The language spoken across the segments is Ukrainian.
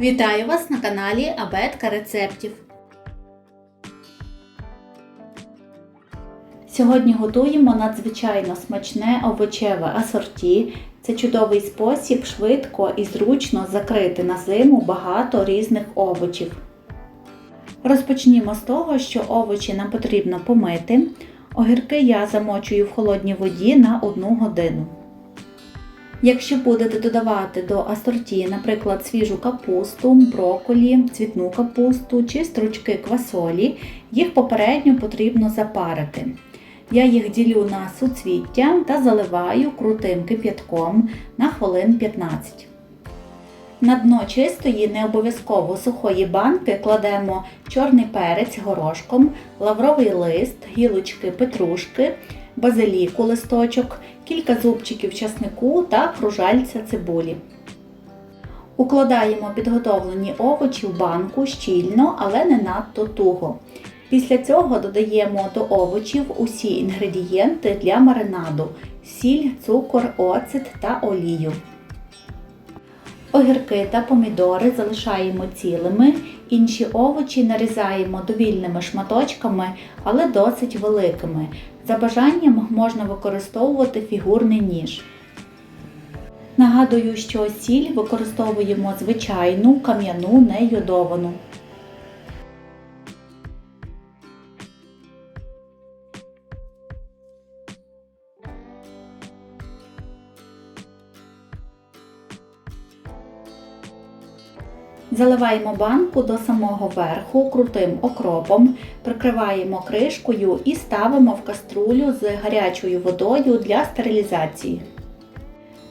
Вітаю вас на каналі Абетка рецептів. Сьогодні готуємо надзвичайно смачне овочеве асорті. Це чудовий спосіб швидко і зручно закрити на зиму багато різних овочів. Розпочнімо з того, що овочі нам потрібно помити. Огірки я замочую в холодній воді на 1 годину. Якщо будете додавати до асорті, наприклад, свіжу капусту, броколі, цвітну капусту чи стручки квасолі, їх попередньо потрібно запарити. Я їх ділю на суцвіття та заливаю крутим кип'ятком на хвилин 15. На дно чистої, не обов'язково сухої банки кладемо чорний перець горошком, лавровий лист, гілочки петрушки, базиліку листочок, кілька зубчиків часнику та кружальця цибулі. Укладаємо підготовлені овочі в банку щільно, але не надто туго. Після цього додаємо до овочів усі інгредієнти для маринаду: сіль, цукор, оцет та олію. Огірки та помідори залишаємо цілими, інші овочі нарізаємо довільними шматочками, але досить великими. За бажанням можна використовувати фігурний ніж. Нагадую, що сіль використовуємо звичайну кам'яну не йодовану. Заливаємо банку до самого верху крутим окропом, прикриваємо кришкою і ставимо в каструлю з гарячою водою для стерилізації.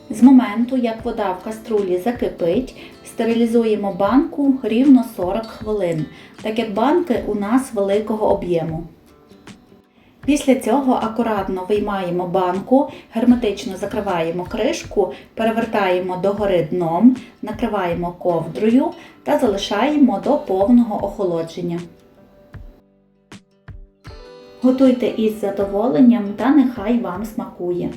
З моменту, як вода в каструлі закипить, стерилізуємо банку рівно 40 хвилин, так як банки у нас великого об'єму. Після цього акуратно виймаємо банку, герметично закриваємо кришку, перевертаємо догори дном, накриваємо ковдрою та залишаємо до повного охолодження. Готуйте із задоволенням та нехай вам смакує.